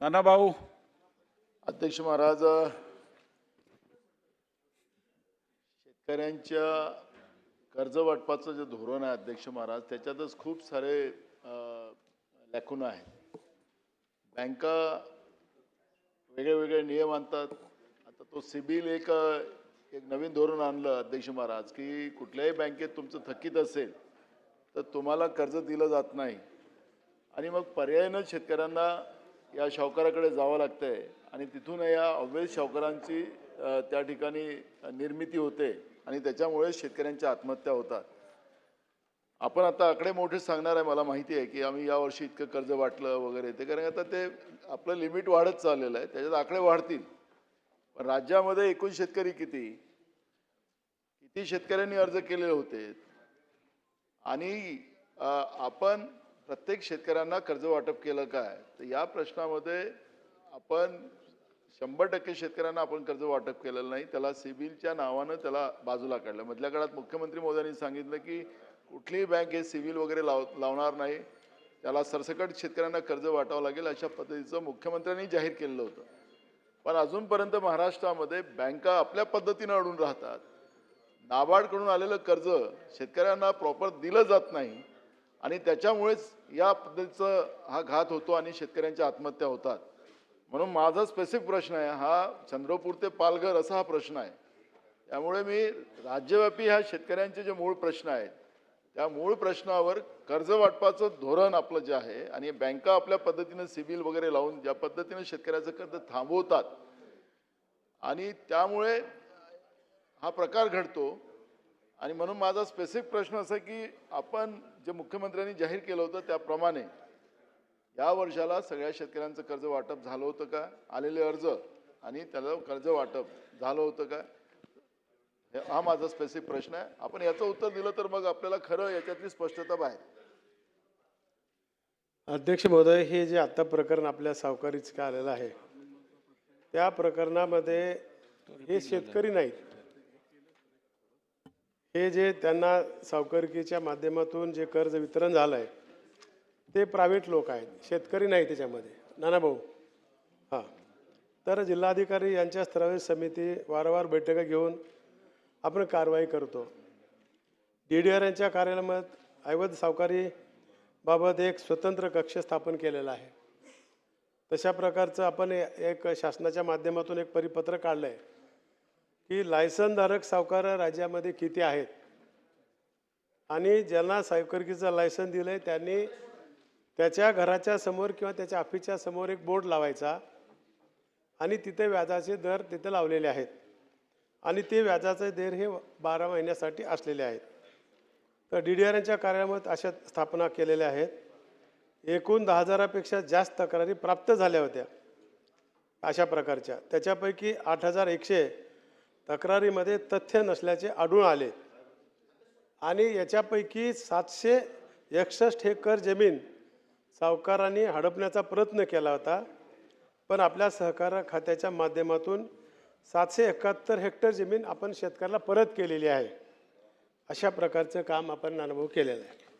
नाना भाऊ. अध्यक्ष महाराज शेतकऱ्यांच्या कर्ज वाटपाचं जे धोरण आहे अध्यक्ष महाराज त्याच्यातच खूप सारे लॅकुन आहेत बँका वेगळे वेगळे नियम आणतात. आता तो सिबिल एक एक नवीन धोरण आणलं अध्यक्ष महाराज की कुठल्याही बँकेत तुमचं थकीत असेल तर तुम्हाला कर्ज दिलं जात नाही. आणि मग पर्यायानं शेतकऱ्यांना या सावकाराकडे जावं लागतंय आणि तिथून या अवैध शावकारांची त्या ठिकाणी निर्मिती होते आणि त्याच्यामुळे शेतकऱ्यांच्या आत्महत्या होतात. आपण आता आकडे मोठे सांगणार आहे मला माहिती आहे की आम्ही यावर्षी इतकं कर्ज वाटलं वगैरे ते कारण आता ते आपलं लिमिट वाढत चाललेलं आहे त्याच्यात आकडे वाढतील. पण राज्यामध्ये एकूण शेतकरी किती? किती शेतकऱ्यांनी अर्ज केलेले होते? आणि आपण प्रत्येक शेतकऱ्यांना कर्ज वाटप केलं काय? तर या प्रश्नामध्ये आपण शंभर टक्के शेतकऱ्यांना आपण कर्ज वाटप केलेलं नाही. त्याला सिबिलच्या नावानं त्याला बाजूला काढलं. मधल्या काळात मुख्यमंत्री मोदयांनी सांगितलं की कुठलीही बँक हे सिबिल वगैरे लाव लावणार नाही. त्याला सरसकट शेतकऱ्यांना कर्ज वाटावं लागेल अशा पद्धतीचं मुख्यमंत्र्यांनी जाहीर केलेलं होतं. पण अजूनपर्यंत महाराष्ट्रामध्ये बँका आपल्या पद्धतीनं अडून राहतात. नाबार्डकडून आलेलं कर्ज शेतकऱ्यांना प्रॉपर दिलं जात नाही. आणि त्याच्यामुळेच या पद्धतीचं हा घात होतो आणि शेतकऱ्यांच्या आत्महत्या होतात. म्हणून माझा स्पेसिफिक प्रश्न आहे हा चंद्रपूर ते पालघर असा हा प्रश्न आहे. त्यामुळे मी राज्यव्यापी ह्या शेतकऱ्यांचे जे मूळ प्रश्न आहेत त्या मूळ प्रश्नावर कर्ज वाटपाचं धोरण आपलं जे आहे आणि बँका आपल्या पद्धतीनं सिबिल वगैरे लावून ज्या पद्धतीनं शेतकऱ्याचं कर्ज थांबवतात आणि त्यामुळे हा प्रकार घडतो. आणि म्हणून माझा स्पेसिफिक प्रश्न असा की आपण जे मुख्यमंत्र्यांनी जाहीर केलं होतं त्याप्रमाणे या वर्षाला सगळ्या शेतकऱ्यांचं कर्ज वाटप झालं होतं का? आलेले अर्ज आणि त्याला कर्ज वाटप झालं होतं का? हा माझा स्पेसिफिक प्रश्न आहे. आपण याचं उत्तर दिलं तर मग आपल्याला खरं याच्यातली स्पष्टता बाहेर. अध्यक्ष महोदय हे जे आता प्रकरण आपल्या सावकारीचं आलेलं आहे त्या प्रकरणामध्ये हे शेतकरी नाहीत. हे जे त्यांना सावकारकीच्या माध्यमातून जे कर्ज वितरण झालं आहे ते प्रायव्हेट लोक आहेत शेतकरी नाही त्याच्यामध्ये. नाना भाऊ? हां. तर जिल्हाधिकारी यांच्या स्तरावर समिती वारंवार बैठका घेऊन आपण कारवाई करतो. डी डी आर यांच्या कार्यालयात ऐवज सावकारीबाबत एक स्वतंत्र कक्ष स्थापन केलेला आहे. तशा प्रकारचं आपण एक शासनाच्या माध्यमातून एक परिपत्र काढलं आहे की लायसनधारक सावकार राज्यामध्ये किती आहेत? आणि ज्यांना सावकारकीचं लायसन दिलं आहे त्यांनी त्याच्या घराच्या समोर किंवा त्याच्या ऑफिसच्या समोर एक बोर्ड लावायचा आणि तिथे व्याजाचे दर तिथे लावलेले आहेत. आणि ते व्याजाचे दर हे बारा महिन्यासाठी असलेले आहेत. तर डी डी आर यांच्या कार्यालयात अशा स्थापना केलेल्या आहेत. एकूण दहा हजारापेक्षा जास्त तक्रारी प्राप्त झाल्या होत्या अशा प्रकारच्या. त्याच्यापैकी आठ हजार एकशे तक्रारीमध्ये तथ्य नसल्याचे आढळून आले. आणि याच्यापैकी सातशे एकसष्ट हेक्टर जमीन सावकारांनी हडपण्याचा प्रयत्न केला होता. पण आपल्या सहकार खात्याच्या माध्यमातून सातशे एकाहत्तर हेक्टर जमीन आपण शेतकऱ्याला परत केलेली आहे. अशा प्रकारचं काम आपण अनुभव केलेलं आहे.